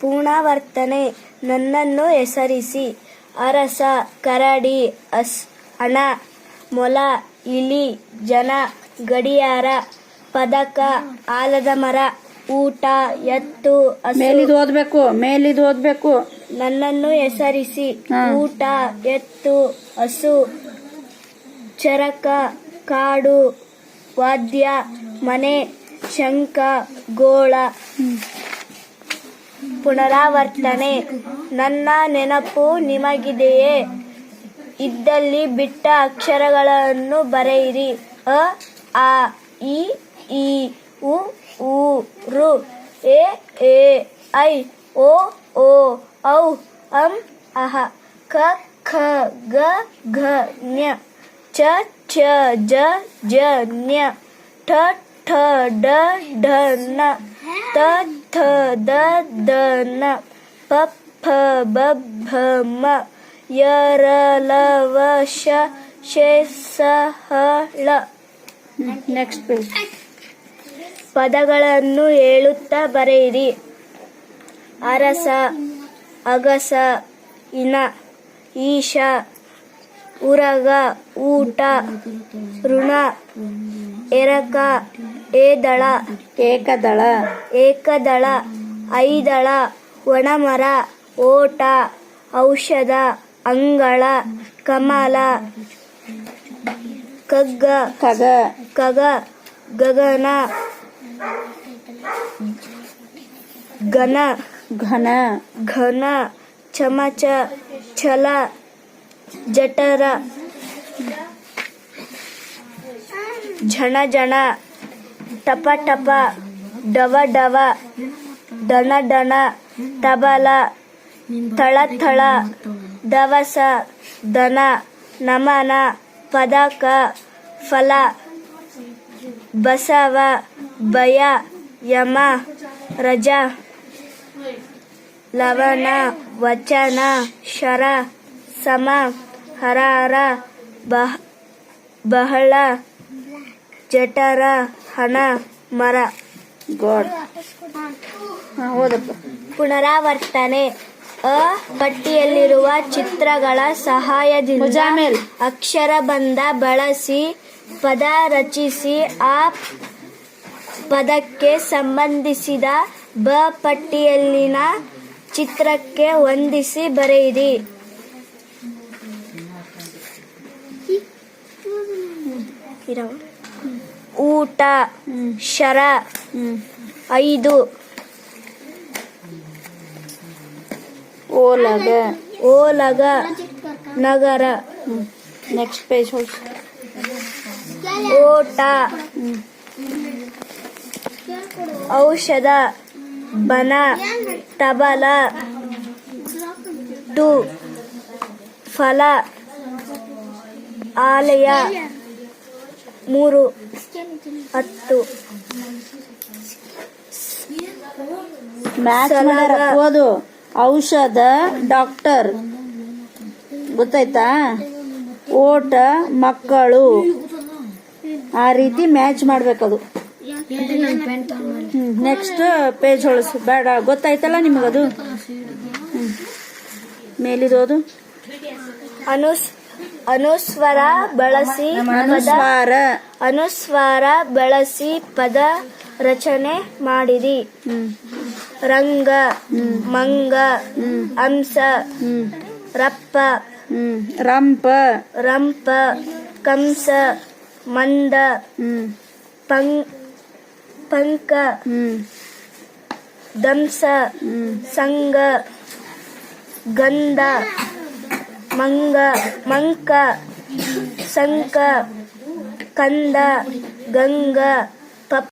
ಪುನರಾವರ್ತನೆ ನನ್ನನ್ನು ಹೆಸರಿಸಿ. ಅರಸ ಕರಡಿ ಅಸ್ ಹಣ ಮೊಲ ಇಲಿ ಜನ ಗಡಿಯಾರ ಪದಕ ಆಲದ ಮರ ಊಟ ಎತ್ತು ಹಸು. ಮೇಲಿದು ಓದ್ಬೇಕು ಮೇಲಿದು ಓದ್ಬೇಕು. ನನ್ನನ್ನು ಹೆಸರಿಸಿ. ಹಾ. ಊಟ ಎತ್ತು ಹಸು ಚರಕ ಕಾಡು ವಾದ್ಯ ಮನೆ ಶಂಖ ಗೋಳ. ಪುನರಾವರ್ತನೆ. ನನ್ನ ನೆನಪು ನಿಮಗಿದೆಯೇ? ಇದ್ದಲ್ಲಿ ಬಿಟ್ಟ ಅಕ್ಷರಗಳನ್ನು ಬರೆಯಿರಿ. ಅ, ಆ, ಇ, ಈ, ಉ ಊ ರು, ಎ ಎ, ಐ, ಓ ಓ, ಔ, ಅಂ, ಅಹ, ಕ, ಖ, ಗ, ಘ ಜ್ಞ ಚ ಛ ಜ ಜ ಜ್ಞ ಠ ಠ, ಡ, ಢ ನ ತ ಥ ದ ದ ನ ಪ ಫ ಬ ಭ ಮ ಯ ರ ಲ ವ ಶ ಶ ಸ ಹ ಳ ನೆಕ್ಸ್ಟ್ ಪೇಜ್ ಪದಗಳನ್ನು ಹೇಳುತ್ತಾ ಬರೆಯಿರಿ. ಅರಸ ಅಗಸ ಇನ ಈಶ ಉರಗ ಊಟ ಋಣ ಎರಕ ಏದಳ ಏಕದಳ ಏಕದಳ ಐದಳ ಒಣಮರ ಓಟ ಔಷಧ ಅಂಗಳ ಕಮಲ ಕಗ್ಗ ಕಗ ಕಗ ಗಗನ ಘನ ಘನ ಘನ ಚಮಚ ಛಲ ಜಠರ ಝಣ ಝಣ ಟಪ ಟಪ, ಡವ ಡವ ಡಣ ಡಣ ತಬಲ, ಥಳ ಥಳ, ದವಸ, ದನ, ನಮನ, ಪದಕ, ಫಲ, ಬಸವ, ಭಯ, ಯಮ, ರಜ, ಲವಣ, ವಚನ, ಶರ, ಸಮ, ಹರಾರ, ಬಹ, ಬಹಳ, ಜಠರ ಹಣ ಮರ ಗಾಡ್. ಪುನರಾವರ್ತನೆ. ಅ ಪಟ್ಟಿಯಲ್ಲಿರುವ ಚಿತ್ರಗಳ ಸಹಾಯದಿಂದ ಅಕ್ಷರಬಂಧ ಅಕ್ಷರ ಬಂದ ಬಳಸಿ ಪದ ರಚಿಸಿ ಆ ಪದಕ್ಕೆ ಸಂಬಂಧಿಸಿದ ಬ ಪಟ್ಟಿಯಲ್ಲಿನ ಚಿತ್ರಕ್ಕೆ ಹೊಂದಿಸಿ ಬರೆಯಿರಿ. ಊಟ ಶರ ಐದು. ಓಲಗ. ಓಲಗ ನಗರ. ನೆಕ್ಸ್ಟ್ ಪೇಜ್ ಓಟ. ಔಷಧ. ಬನ. ತಬಲ. ಟು ಫಲ. ಆಲಯ. ಮೂರು ಹತ್ತು. ಓದು. ಔಷಧ ಡಾಕ್ಟರ್. ಗೊತ್ತಾಯ್ತಾ? ಓಟ ಮಕ್ಕಳು. ಆ ರೀತಿ ಮ್ಯಾಚ್ ಮಾಡ್ಬೇಕದು. ನೆಕ್ಸ್ಟ್ ಪೇಜ್ ಹೊಳಸು. ಬೇಡ ಗೊತ್ತಾಯ್ತಲ್ಲ ನಿಮಗದು? ಅದು ಮೇಲಿದೋದು ಅನುಸ್ ಅನುಸ್ವರ ಬಳಸಿ ಅನುಸ್ವಾರ. ಅನುಸ್ವಾರ ಬಳಸಿ ಪದ ರಚನೆ ಮಾಡಿರಿ ರಂಗ ಮಂಗ ಅಂಸ ರಪ್ಪ ರಂಪ. ರಂಪ ಕಂಸ ಮಂದ ಪಂ ಪಂಕ ದಂಸ ಸಂಗ ಗಂಧ ಮಂಗ ಮಂಕ ಸಂಕ ಕಂದ ಗಂಗ.